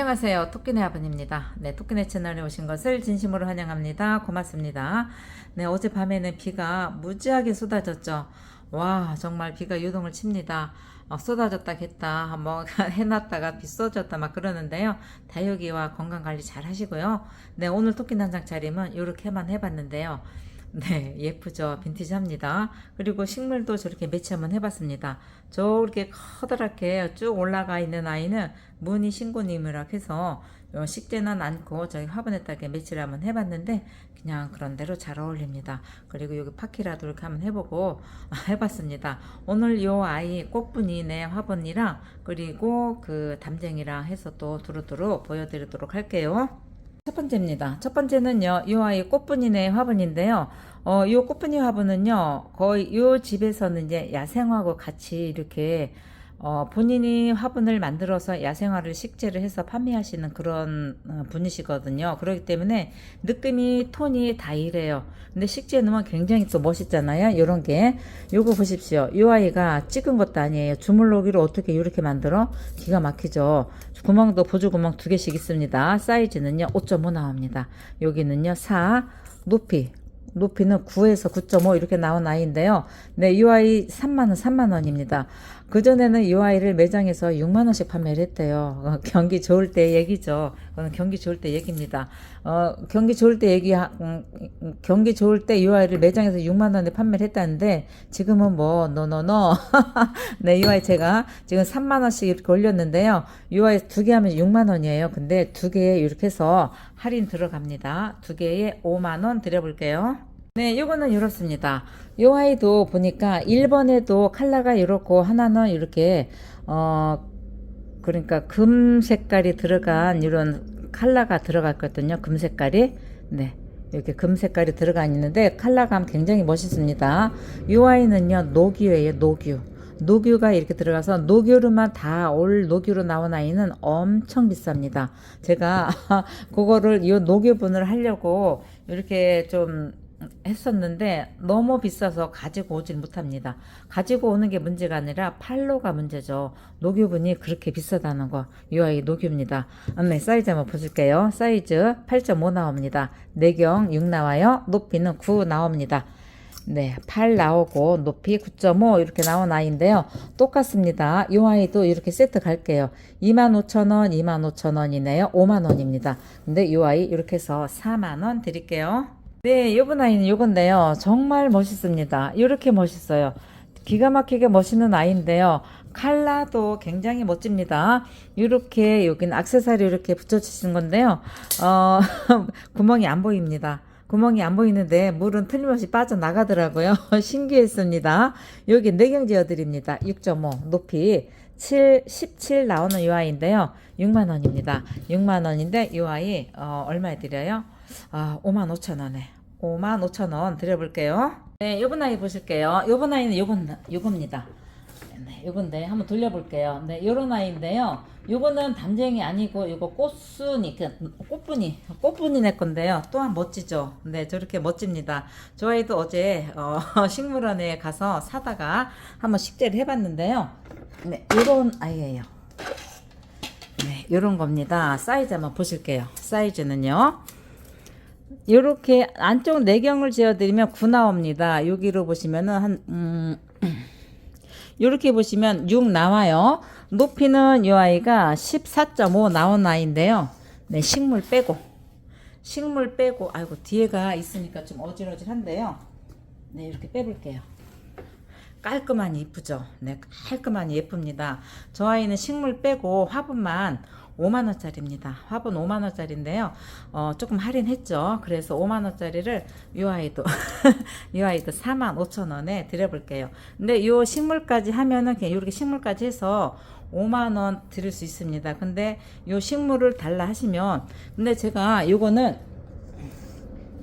안녕하세요. 토끼네 아버님입니다. 네, 토끼네 채널에 오신 것을 진심으로 환영합니다. 고맙습니다. 네, 어젯밤에는 비가 무지하게 쏟아졌죠. 와, 정말 비가 유동을 칩니다. 어, 쏟아졌다 했다, 뭐 해놨다가 비 쏟아졌다 막 그러는데요. 다육이와 건강 관리 잘 하시고요. 네, 오늘 토끼 난장 차림은 이렇게만 해봤는데요. 네, 예쁘죠. 빈티지합니다. 그리고 식물도 저렇게 매치 한번 해봤습니다. 저렇게 커다랗게 쭉 올라가 있는 아이는 무늬 신고님이라 해서 어, 식재는 않고 저희 화분에다가 매치를 한번 해봤는데 그냥 그런 대로 잘 어울립니다. 그리고 여기 파키라도 이렇게 한번 해보고 해봤습니다. 오늘 요 아이 꽃분이 내 화분이랑 그리고 그 담쟁이랑 해서 또 두루두루 보여드리도록 할게요. 첫 번째입니다. 첫 번째는요, 이 아이 꽃분이네 화분인데요. 어, 이 꽃분이 화분은요, 거의 이 집에서는 이제 야생화하고 같이 이렇게 어, 본인이 화분을 만들어서 야생화를 식재를 해서 판매하시는 그런 어, 분이시거든요. 그렇기 때문에 느낌이 톤이 다 이래요. 근데 식재에 넣으면 굉장히 또 멋있잖아요. 요런 게. 요거 보십시오. 이 아이가 찍은 것도 아니에요. 주물러기로 어떻게 이렇게 만들어? 기가 막히죠. 구멍도 보조 구멍 두 개씩 있습니다. 사이즈는요, 5.5 나옵니다. 여기는요, 4, 높이. 높이는 9에서 9.5 이렇게 나온 아이인데요. 네, 이 아이 3만원, 3만원입니다. 그전에는 이 아이를 매장에서 6만원씩 판매를 했대요. 어, 경기 좋을 때 얘기죠. 그건 경기 좋을 때 얘기입니다. 어, 경기 좋을 때 얘기, 음, 음, 경기 좋을 때 이 아이를 매장에서 6만원에 판매를 했다는데, 지금은 뭐, 노노노. 네, 이 아이 제가 지금 3만원씩 이렇게 올렸는데요. 이 아이 두 개 하면 6만원이에요. 근데 두 개에 이렇게 해서 할인 들어갑니다. 두 개에 5만원 드려볼게요. 네, 요거는 이렇습니다. 요 아이도 보니까 1번에도 컬러가 이렇고 하나는 이렇게 어 그러니까 금 색깔이 들어간 이런 컬러가 들어갔거든요. 금 색깔이. 네. 이렇게 금 색깔이 들어가 있는데 컬러감 굉장히 멋있습니다. 요 아이는요. 노규예요. 노규. 노규가 이렇게 들어가서 노규로만 다 올 노규로 나온 아이는 엄청 비쌉니다. 제가 그거를 이 노규분을 하려고 이렇게 좀 했었는데 너무 비싸서 가지고 오질 못합니다. 가지고 오는 게 문제가 아니라 팔로가 문제죠. 녹유분이 그렇게 비싸다는 거. 이 아이 녹유입니다. 네, 사이즈 한번 보실게요. 사이즈 8.5 나옵니다. 내경 6 나와요. 높이는 9 나옵니다. 네, 8 나오고 높이 9.5 이렇게 나온 아이인데요. 똑같습니다. 이 아이도 이렇게 세트 갈게요. 25,000원, 25,000원이네요. 5만원입니다. 근데 이 아이 이렇게 해서 4만원 드릴게요. 네, 요번 아이는 요건데요. 정말 멋있습니다. 이렇게 멋있어요. 기가 막히게 멋있는 아이인데요. 칼라도 굉장히 멋집니다. 이렇게 여기는 악세사리 이렇게 붙여주신 건데요. 어, 구멍이 안 보입니다. 구멍이 안 보이는데 물은 틀림없이 빠져나가더라고요. 신기했습니다. 여기 내경지어 드립니다. 6.5 높이 7, 17 나오는 이 아이인데요. 6만 원입니다. 6만 원인데 이 아이 어, 얼마에 드려요? 아, 5만 5천 원에. 5만 5천 원 드려볼게요. 네, 요번 아이 보실게요. 요번 아이는 요건, 요겁니다. 네, 요건데 한번 돌려볼게요. 네, 요런 아이인데요. 요거는 담쟁이 아니고 요거 꽃순이 그 꽃분이 꽃분이 내 건데요. 또한 멋지죠. 네, 저렇게 멋집니다. 저 아이도 어제 어, 식물원에 가서 사다가 한번 식재를 해봤는데요. 네, 요런 아이예요. 네, 요런 겁니다. 사이즈 한번 보실게요. 사이즈는요. 요렇게 안쪽 내경을 지어드리면 9 나옵니다. 여기로 보시면은 한, 음, 요렇게 보시면 6 나와요. 높이는 이 아이가 14.5 나온 아이인데요. 네, 식물 빼고. 식물 빼고, 아이고, 뒤에가 있으니까 좀 어질어질한데요. 네, 이렇게 빼볼게요. 깔끔하니 이쁘죠? 네, 깔끔하니 예쁩니다. 저 아이는 식물 빼고 화분만 5만원짜리입니다. 화분 5만원짜리인데요. 어, 조금 할인했죠. 그래서 5만원짜리를 이 아이도, 이 아이도 4만 5천원에 드려볼게요. 근데 이 식물까지 하면은 그냥 이렇게 식물까지 해서 5만원 드릴 수 있습니다. 근데 이 식물을 달라 하시면, 근데 제가 요거는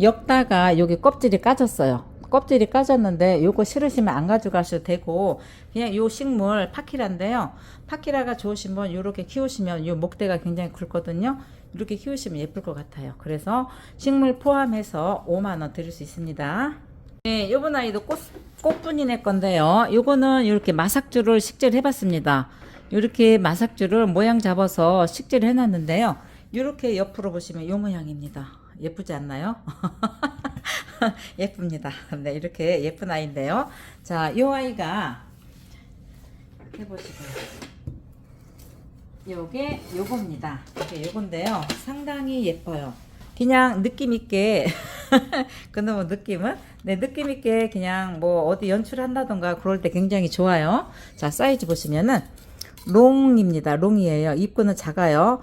엮다가 여기 껍질이 까졌어요. 껍질이 까졌는데 요거 싫으시면 안 가져가셔도 되고 그냥 요 식물 파키라인데요. 파키라가 좋으신 분 요렇게 키우시면 요 목대가 굉장히 굵거든요. 이렇게 키우시면 예쁠 것 같아요. 그래서 식물 포함해서 5만 원 드릴 수 있습니다. 네, 요번 아이도 꽃, 꽃분이 낼 건데요. 요거는 이렇게 마삭주를 식재를 해봤습니다. 이렇게 마삭줄을 모양 잡아서 식재를 해놨는데요. 이렇게 옆으로 보시면 이 모양입니다. 예쁘지 않나요? 예쁩니다. 네, 이렇게 예쁜 아이인데요. 자, 이 아이가 해보시고요. 요게 요겁니다. 이게 요건데요. 상당히 예뻐요. 그냥 느낌 있게 그놈의 느낌은 네 느낌 있게 그냥 뭐 어디 연출한다던가 그럴 때 굉장히 좋아요. 자 사이즈 보시면은 롱입니다. 롱이에요. 입구는 작아요.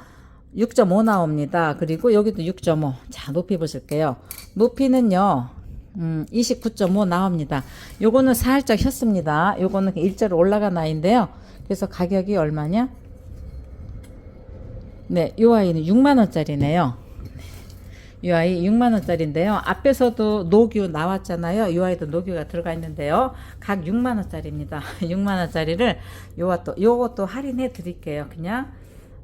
6.5 나옵니다. 그리고 여기도 6.5. 자 높이 보실게요. 높이는요. 음, 29.5 나옵니다. 요거는 살짝 혔습니다. 요거는 일자로 올라간 아이인데요. 그래서 가격이 얼마냐? 네, 요 아이는 6만 원짜리네요. 이 아이 6만 원짜리인데요. 앞에서도 노규 나왔잖아요. 이 아이도 노규가 들어가 있는데요. 각 6만 원짜리입니다. 6만 원짜리를 요것도 요것도 할인해 드릴게요. 그냥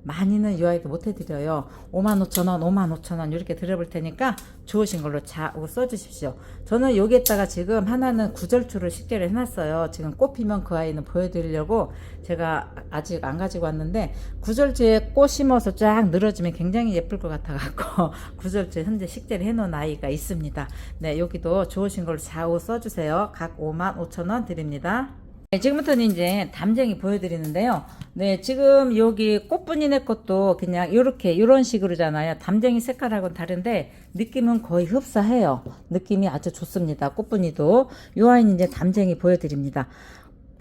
많이는 이 아이도 못 해드려요. 5만 5천 원, 5만 5천 원 이렇게 드려볼 테니까 좋으신 걸로 자 써주십시오. 저는 여기에다가 지금 하나는 구절추를 식재를 해놨어요. 지금 꽃 피면 그 아이는 보여드리려고 제가 아직 안 가지고 왔는데 구절추에 꽃 심어서 쫙 늘어지면 굉장히 예쁠 것 같아갖고 구절추에 현재 식재를 해놓은 아이가 있습니다. 네, 여기도 좋으신 걸로 좌우 써주세요. 각 5만 5천 원 드립니다. 네, 지금부터는 이제 담쟁이 보여드리는데요. 네, 지금 여기 꽃분이네 것도 그냥 이렇게 이런 식으로잖아요. 담쟁이 색깔하고는 다른데 느낌은 거의 흡사해요. 느낌이 아주 좋습니다. 꽃분이도 이 아이는 이제 담쟁이 보여드립니다.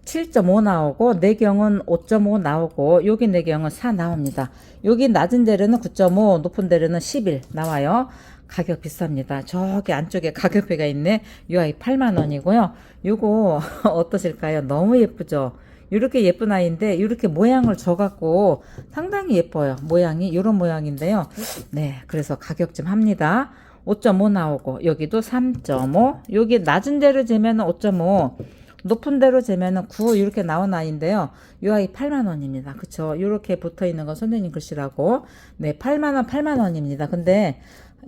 7.5 나오고 내경은 5.5 나오고 여기 내경은 4 나옵니다. 여기 낮은 데로는 9.5 높은 데로는 11 나와요. 가격 비쌉니다. 저기 안쪽에 가격표가 있네. 이 아이 8만 원이고요. 요거 어떠실까요? 너무 예쁘죠? 이렇게 예쁜 아이인데 이렇게 모양을 줘갖고 상당히 예뻐요. 모양이 이런 모양인데요. 네, 그래서 가격 좀 합니다. 5.5 나오고 여기도 3.5 여기 낮은 데로 재면 5.5 높은 데로 재면은 9 이렇게 나온 아이인데요. 이 아이 8만 원입니다. 그쵸? 이렇게 붙어 있는 건 선생님 글씨라고. 네, 8만 원, 8만 원입니다. 근데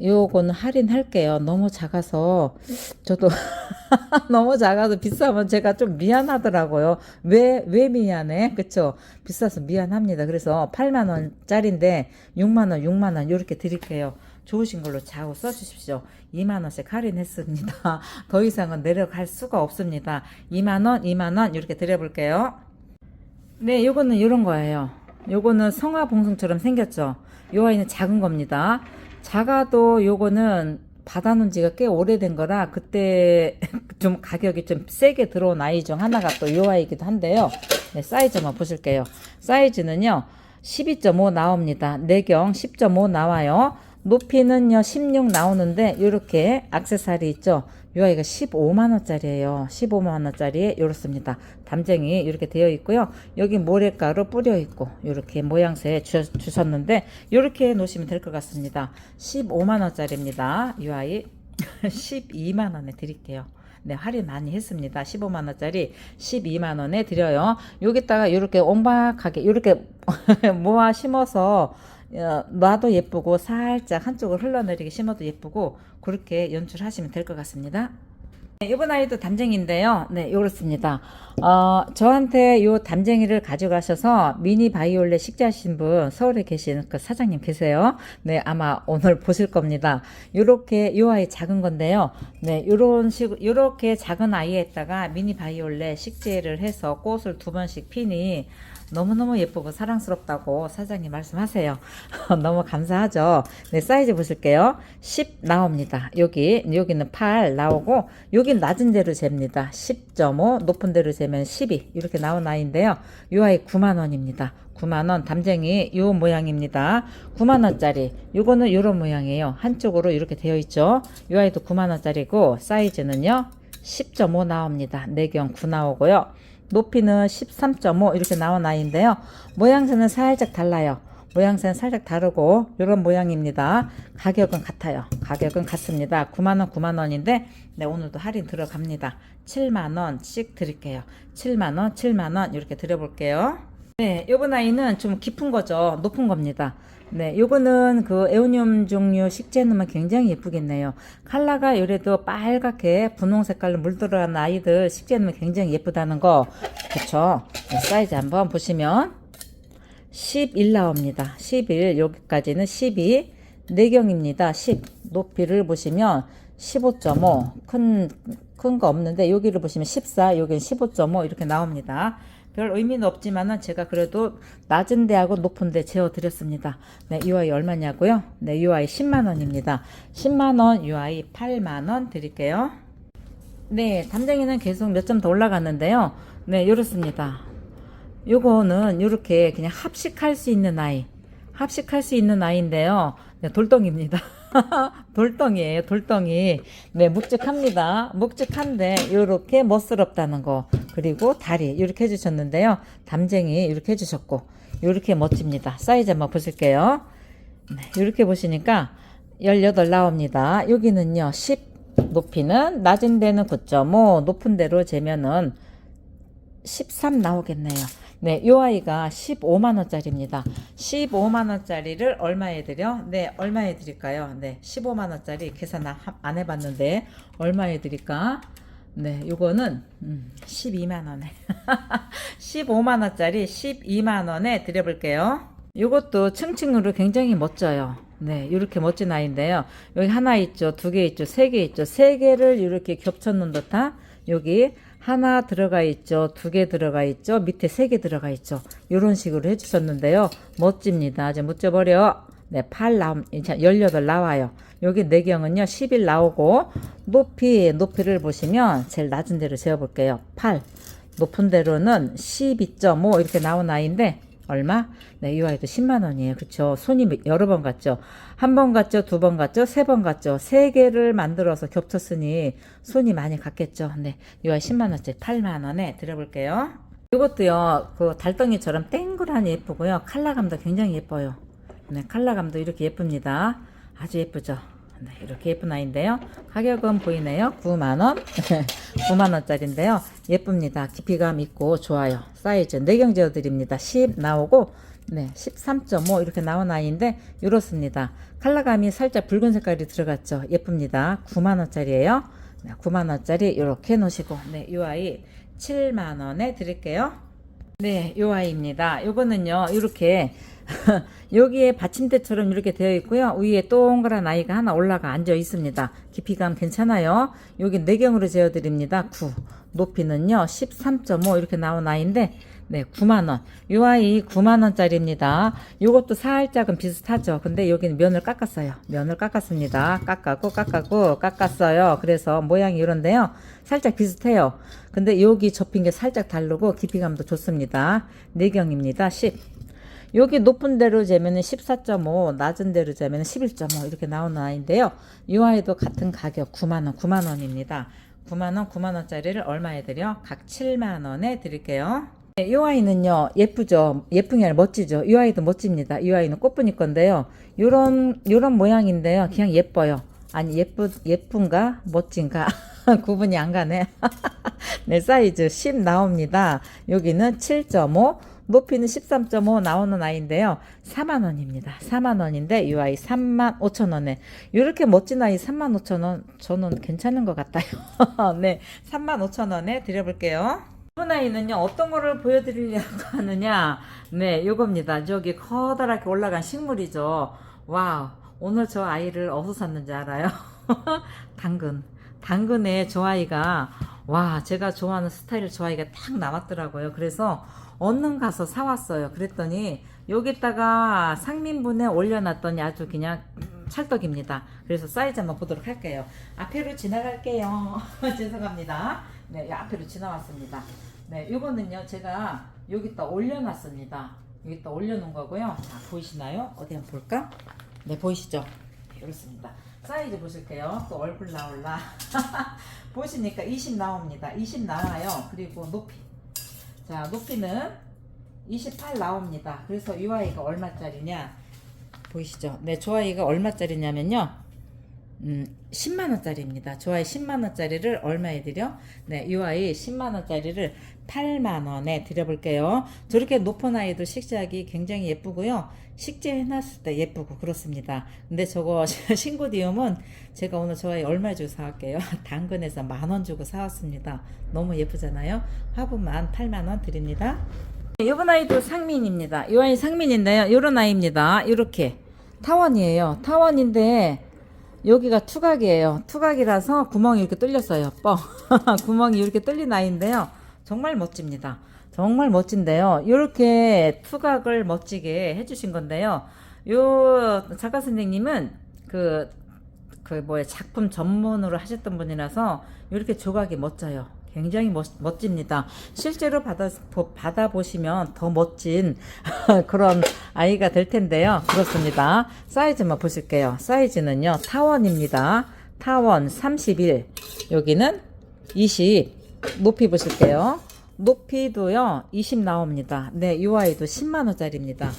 요거는 할인할게요. 너무 작아서 저도 너무 작아서 비싸면 제가 좀 미안하더라고요. 왜, 왜 미안해? 그쵸? 비싸서 미안합니다. 그래서 8만 원짜리인데 6만 원, 6만 원 이렇게 드릴게요. 좋으신 걸로 좌우 써주십시오. 2만 원씩 할인했습니다. 더 이상은 내려갈 수가 없습니다. 2만 원, 2만 원 이렇게 드려볼게요. 네, 요거는 이런 거예요. 요거는 성화 봉숭처럼 생겼죠. 요 아이는 작은 겁니다. 작아도 요거는 받아놓은 지가 꽤 오래된 거라 그때 좀 가격이 좀 세게 들어온 아이 중 하나가 또 요 아이기도 한데요. 네, 사이즈 한번 보실게요. 사이즈는요. 12.5 나옵니다. 내경 10.5 나와요. 높이는요 16 나오는데 이렇게 악세사리 있죠. 이 아이가 15만 원짜리예요. 15만 원짜리에 이렇습니다. 담쟁이 이렇게 되어 있고요. 여기 모래가루 뿌려 있고 이렇게 모양새 주, 주셨는데 이렇게 놓으시면 될 것 같습니다. 15만 원짜리입니다. 이 아이 12만 원에 드릴게요. 네, 할인 많이 했습니다. 15만 원짜리 12만 원에 드려요. 여기다가 이렇게 온박하게 이렇게 모아 심어서 어, 놔도 예쁘고 살짝 한쪽을 흘러내리게 심어도 예쁘고 그렇게 연출하시면 될 것 같습니다. 네, 이번 아이도 담쟁이인데요. 네, 이렇습니다. 어, 저한테 요 담쟁이를 가져가셔서 미니 바이올렛 식재하신 분 서울에 계신 그 사장님 계세요. 네, 아마 오늘 보실 겁니다. 요렇게 요 아이 작은 건데요. 네, 요런 식 요렇게 작은 아이에다가 미니 바이올렛 식재를 해서 꽃을 두 번씩 피니 너무너무 예쁘고 사랑스럽다고 사장님 말씀하세요. 너무 감사하죠. 네, 사이즈 보실게요. 10 나옵니다. 여기, 여기는 8 나오고, 여기 낮은 데로 잽니다. 10.5, 높은 데로 재면 12. 이렇게 나온 아이인데요. 이 아이 9만원입니다. 9만원 담쟁이 요 모양입니다. 9만원짜리. 요거는 요런 모양이에요. 한쪽으로 이렇게 되어 있죠. 이 아이도 9만원짜리고, 사이즈는요. 10.5 나옵니다. 내경 9 나오고요. 높이는 13.5 이렇게 나온 아이인데요. 모양새는 살짝 달라요. 모양새는 살짝 다르고 이런 모양입니다. 가격은 같아요. 가격은 같습니다. 9만원 9만원인데 네, 오늘도 할인 들어갑니다. 7만원씩 드릴게요. 7만원 7만원 이렇게 드려볼게요. 네, 요번 아이는 좀 깊은 거죠. 높은 겁니다. 네, 요거는 그 에오니움 종류 식재 넣으면 굉장히 예쁘겠네요. 컬러가 요래도 빨갛게 분홍 색깔로 물들어간 아이들 식재 넣으면 굉장히 예쁘다는 거. 그쵸? 네, 사이즈 한번 보시면 11 나옵니다. 11 여기까지는 12 내경입니다. 10 높이를 보시면 15.5 큰 큰 거 없는데 여기를 보시면 14 여기는 15.5 이렇게 나옵니다. 별 의미는 없지만은 제가 그래도 낮은 데하고 높은 데 재어 드렸습니다. 네, UI 얼마냐고요? 네, UI 10만 원입니다. 10만 원, UI 8만 원 드릴게요. 네, 담쟁이는 계속 몇 점 더 올라갔는데요. 네, 이렇습니다. 요거는 이렇게 그냥 합식할 수 있는 아이. 합식할 수 있는 아이인데요. 네, 돌덩이입니다. 돌덩이에요, 돌덩이. 네, 묵직합니다. 묵직한데, 요렇게 멋스럽다는 거. 그리고 다리, 이렇게 해주셨는데요. 담쟁이, 이렇게 해주셨고, 요렇게 멋집니다. 사이즈 한번 보실게요. 네, 이렇게 보시니까 18 나옵니다. 여기는요, 10 높이는 낮은 데는 9.5, 높은 데로 재면은 13 나오겠네요. 네, 요 아이가 15만 원짜리입니다. 15만 원짜리를 얼마에 드려? 네, 얼마에 드릴까요? 네, 15만 원짜리 계산 안- 안 해봤는데 얼마에 드릴까? 네, 요거는 음, 12만 원에 15만 원짜리 12만 원에 드려볼게요. 요것도 층층으로 굉장히 멋져요. 네, 이렇게 멋진 아이인데요. 여기 하나 있죠, 두 개 있죠, 세 개 있죠. 세 개를 이렇게 겹쳐 놓은 듯한 여기 하나 들어가 있죠, 두 개 들어가 있죠, 밑에 세 개 들어가 있죠. 이런 식으로 해주셨는데요. 멋집니다. 아주 묻져버려. 네, 8 나옴, 18 나와요. 여기 내경은요, 11 나오고, 높이, 높이를 보시면 제일 낮은 데로 재어볼게요. 8. 높은 데로는 12.5 이렇게 나온 아이인데, 얼마? 네, 이 아이도 10만 원이에요. 그쵸? 손이 여러 번 갔죠. 한 번 갔죠, 두 번 갔죠, 세 번 갔죠. 세 개를 만들어서 겹쳤으니 손이 많이 갔겠죠. 네, 이 아이 10만 원짜리 8만 원에 드려볼게요. 이것도요, 그 달덩이처럼 땡그라니 예쁘고요. 컬러감도 굉장히 예뻐요. 네, 컬러감도 이렇게 예쁩니다. 아주 예쁘죠. 네, 이렇게 예쁜 아이인데요. 가격은 보이네요. 9만원. 9만원짜리인데요. 예쁩니다. 깊이감 있고 좋아요. 사이즈 4경 재어드립니다. 10 나오고, 네, 13.5 이렇게 나온 아이인데, 이렇습니다. 컬러감이 살짝 붉은 색깔이 들어갔죠. 예쁩니다. 9만원짜리예요 네, 9만원짜리 이렇게 놓으시고, 네, 이 아이 7만원에 드릴게요. 네, 요 아이입니다. 요거는요, 이렇게 여기에 받침대처럼 이렇게 되어 있고요. 위에 동그란 아이가 하나 올라가 앉아 있습니다. 깊이감 괜찮아요. 여기 내경으로 재어 드립니다. 9. 높이는요, 13.5 이렇게 나온 아이인데 네, 9만원. 요 아이 9만원짜리입니다. 요것도 살짝은 비슷하죠. 근데 여기는 면을 깎았어요. 면을 깎았습니다. 깎았고, 깎았고, 깎았어요. 그래서 모양이 이런데요. 살짝 비슷해요. 근데 여기 접힌 게 살짝 다르고 깊이감도 좋습니다. 내경입니다. 10. 여기 높은 데로 재면은 14.5, 낮은 데로 재면은 11.5 이렇게 나오는 아이인데요. 이 아이도 같은 가격 9만원, 9만원입니다. 9만원, 9만원짜리를 얼마에 드려? 각 7만원에 드릴게요. 네, 이 아이는요, 예쁘죠? 예쁜 게 아니라 멋지죠? 이 아이도 멋집니다. 이 아이는 꽃분이 건데요. 요런, 요런 모양인데요. 그냥 예뻐요. 아니, 예쁘, 예쁜가? 멋진가? 구분이 안 가네. 네, 사이즈 10 나옵니다. 여기는 7.5, 높이는 13.5 나오는 아이인데요. 4만원입니다. 4만원인데 이 아이 3만 5천원에 이렇게 멋진 아이 3만 5천원 저는 괜찮은 것 같아요. 네, 3만 5천원에 드려볼게요. 이 아이는요 어떤 거를 보여드리려고 하느냐. 네 요겁니다. 저기 커다랗게 올라간 식물이죠. 와우 오늘 저 아이를 어디서 샀는지 알아요? 당근. 당근에 저 아이가 와 제가 좋아하는 스타일 저 아이가 딱 나왔더라고요. 그래서 얼른 가서 사왔어요. 그랬더니 여기다가 상민분에 올려놨더니 아주 그냥 찰떡입니다. 그래서 사이즈 한번 보도록 할게요. 앞에로 지나갈게요. 죄송합니다 네 이 앞에로 지나왔습니다. 네 요거는요 제가 여기다 올려놨습니다. 여기다 올려놓은 거고요. 자 보이시나요? 어디 한번 볼까? 네 보이시죠? 네, 이렇습니다. 사이즈 보실게요. 또 얼굴 나올라. 보시니까 20 나옵니다. 20 나와요. 그리고 높이. 자 높이는 28 나옵니다. 그래서 이 아이가 얼마짜리냐? 보이시죠? 네 저 아이가 얼마짜리냐면요 음, 10만원짜리입니다. 좋아요 10만원짜리를 얼마에 드려? 네, 이 아이 10만원짜리를 8만원에 드려볼게요. 저렇게 높은 아이도 식재하기 굉장히 예쁘고요. 식재해놨을 때 예쁘고 그렇습니다. 근데 저거 신고디움은 제가 오늘 저 아이 얼마 주고 사왔게요? 당근에서 만원 주고 사왔습니다. 너무 예쁘잖아요. 화분만 8만원 드립니다. 이번 아이도 상민입니다. 이 아이 상민인데요. 이런 아이입니다. 이렇게 타원이에요. 타원인데 여기가 투각이에요. 투각이라서 구멍이 이렇게 뚫렸어요. 뻥. 구멍이 이렇게 뚫린 아이인데요. 정말 멋집니다. 정말 멋진데요. 이렇게 투각을 멋지게 해주신 건데요. 요 작가 선생님은 그, 그 뭐야 작품 전문으로 하셨던 분이라서 이렇게 조각이 멋져요. 굉장히 멋, 멋집니다. 실제로 받아, 보- 받아보시면 더 멋진 그런 아이가 될 텐데요. 그렇습니다. 사이즈만 보실게요. 사이즈는요, 타원입니다. 타원 31. 여기는 20. 높이 보실게요. 높이도요, 20 나옵니다. 네, 이 아이도 10만원짜리입니다.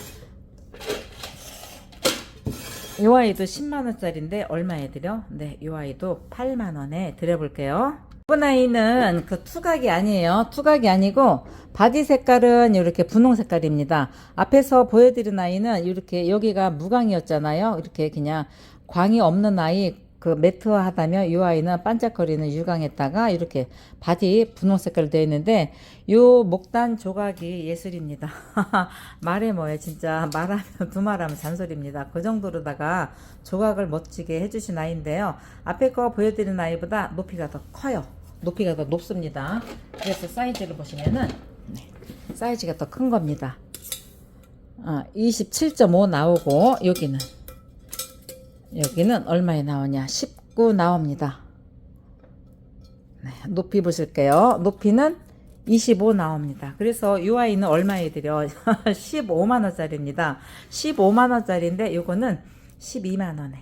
이 아이도 10만원짜리인데 얼마에 드려? 네, 이 아이도 8만원에 드려볼게요. 이번 아이는 그 투각이 아니에요. 투각이 아니고 바디 색깔은 이렇게 분홍 색깔입니다. 앞에서 보여드린 아이는 이렇게 여기가 무광이었잖아요. 이렇게 그냥 광이 없는 아이 그 매트하다면 이 아이는 반짝거리는 유광에다가 이렇게 바디 분홍 색깔 되어 있는데 요 목단 조각이 예술입니다. 말해 뭐해 진짜 말하면 두말하면 잔소리입니다. 그 정도로다가 조각을 멋지게 해주신 아이인데요. 앞에 거 보여드린 아이보다 높이가 더 커요. 높이가 더 높습니다. 그래서 사이즈를 보시면은 네, 사이즈가 더 큰 겁니다. 아, 27.5 나오고 여기는 여기는 얼마에 나오냐? 19 나옵니다. 네, 높이 보실게요. 높이는 25 나옵니다. 그래서 이 아이는 얼마에 드려? 15만 원짜리입니다. 15만 원짜리인데 요거는 12만 원에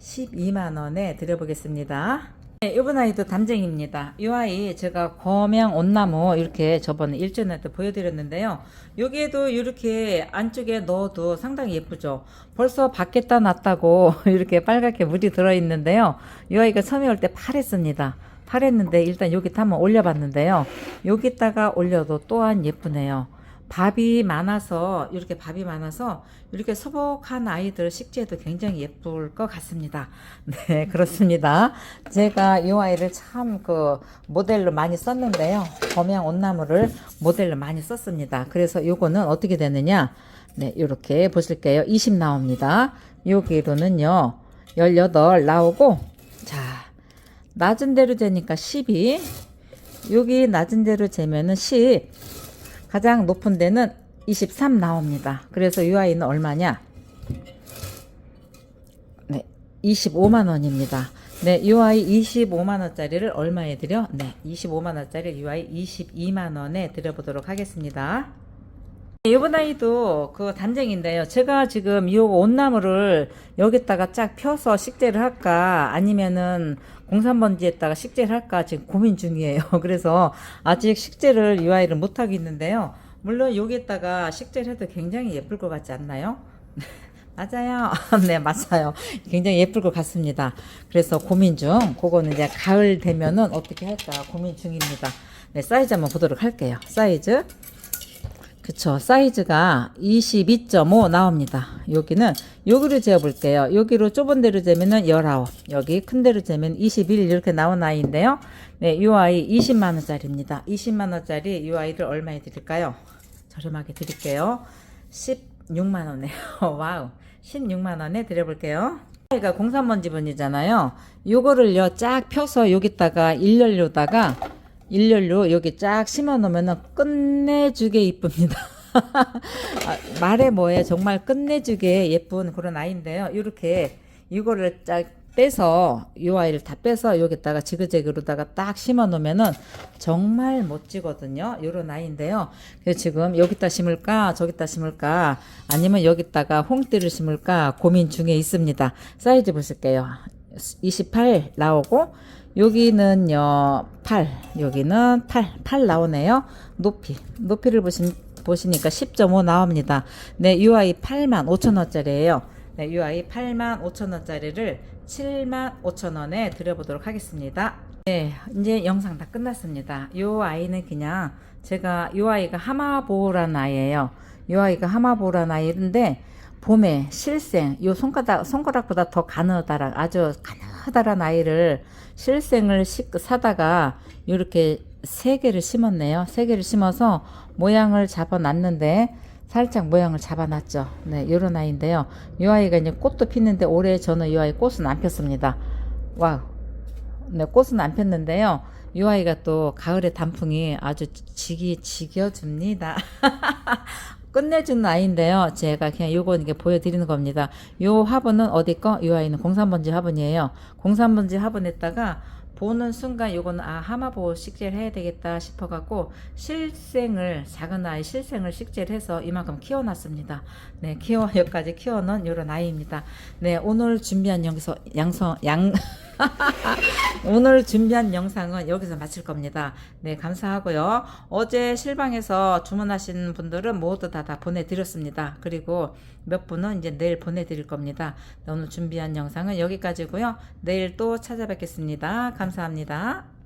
12만 원에 드려보겠습니다. 네, 이번 아이도 담쟁입니다. 이 아이 제가 검양 온나무 이렇게 저번에 일전에 도 보여드렸는데요. 여기에도 이렇게 안쪽에 넣어도 상당히 예쁘죠. 벌써 밖에다 놨다고 이렇게 빨갛게 물이 들어있는데요. 이 아이가 처음에 올 때 파랬습니다. 파랬는데 일단 여기 한번 올려봤는데요. 여기다가 올려도 또한 예쁘네요. 밥이 많아서 이렇게 밥이 많아서 이렇게 소복한 아이들 식재도 굉장히 예쁠 것 같습니다. 네 그렇습니다. 제가 이 아이를 참 그 모델로 많이 썼는데요. 범양 온나무를 모델로 많이 썼습니다. 그래서 요거는 어떻게 되느냐? 네 이렇게 보실게요. 20 나옵니다. 여기로는요 18 나오고 자 낮은 대로 재니까 12 여기 낮은 대로 재면은 10 가장 높은 데는 23 나옵니다. 그래서 이 아이는 얼마냐? 네, 25만 원입니다. 네, 이 아이 25만 원짜리를 얼마에 드려? 네, 25만 원짜리 이 아이 22만 원에 드려보도록 하겠습니다. 네, 이번 아이도 그 단쟁인데요. 제가 지금 이 온나무를 여기다가 쫙 펴서 식재를 할까 아니면은 공산번지에다가 식재를 할까 지금 고민 중이에요. 그래서 아직 식재를 이 아이를 못 하고 있는데요. 물론 여기에다가 식재를 해도 굉장히 예쁠 것 같지 않나요? 맞아요. 네, 맞아요. 굉장히 예쁠 것 같습니다. 그래서 고민 중, 그거는 이제 가을 되면은 어떻게 할까 고민 중입니다. 네, 사이즈 한번 보도록 할게요. 사이즈. 그쵸. 사이즈가 22.5 나옵니다. 여기는, 여기로 재볼게요. 여기로 좁은 데로 재면은 19. 여기 큰 데로 재면 21 이렇게 나온 아이인데요. 네, 이 아이 20만 원짜리입니다. 20만 원짜리 이 아이를 얼마에 드릴까요? 저렴하게 드릴게요. 16만 원에. 와우. 16만 원에 드려 볼게요. 아이가 공산번 지분이잖아요. 요거를요, 쫙 펴서 여기다가 일렬로다가 일렬로 여기 쫙 심어 놓으면은 끝내주게 이쁩니다. 아, 말해 뭐해 정말 끝내주게 예쁜 그런 아이인데요. 이렇게 이거를 쫙 빼서 이 아이를 다 빼서 여기다가 지그재그로다가 딱 심어 놓으면은 정말 멋지거든요. 요런 아이인데요. 그래서 지금 여기다 심을까 저기다 심을까 아니면 여기다가 홍대를 심을까 고민 중에 있습니다. 사이즈 보실게요. 28 나오고 여기는요 8 여기는 8 8 나오네요. 높이. 높이를 보시, 보시니까 10.5 나옵니다. 네 UI 8만 5천원짜리예요. 네 UI 8만 5천원짜리를 7만 5천원에 드려보도록 하겠습니다. 네 이제 영상 다 끝났습니다. 요 아이는 그냥 제가 요 아이가 하마보라는 아이예요. 요 아이가 하마보라는 아이인데 봄에 실생 요 손가락 손가락보다 더 가느다란 아주 가느다란 아이를 실생을 식 사다가 이렇게 세 개를 심었네요. 세 개를 심어서 모양을 잡아놨는데 살짝 모양을 잡아놨죠. 네, 이런 아이인데요. 이 아이가 이제 꽃도 피는데 올해 저는 이 아이 꽃은 안 폈습니다. 와우. 네, 꽃은 안 폈는데요. 이 아이가 또 가을의 단풍이 아주 지기 지겨줍니다. 끝내주는 아이인데요. 제가 그냥 요거 이게 보여드리는 겁니다. 요 화분은 어디 거? 이 아이는 공산번지 화분이에요. 공산번지 화분에다가 보는 순간 요거는 아 하마보 식재를 해야 되겠다 싶어 갖고 실생을 작은 아이 실생을 식재를 해서 이만큼 키워놨습니다. 네 키워 여기까지 키워놓은 요런 아이입니다. 네 오늘 준비한 영서 양성 양 오늘 준비한 영상은 여기서 마칠 겁니다. 네, 감사하고요. 어제 실방에서 주문하신 분들은 모두 다, 다 보내드렸습니다. 그리고 몇 분은 이제 내일 보내드릴 겁니다. 네, 오늘 준비한 영상은 여기까지고요. 내일 또 찾아뵙겠습니다. 감사합니다.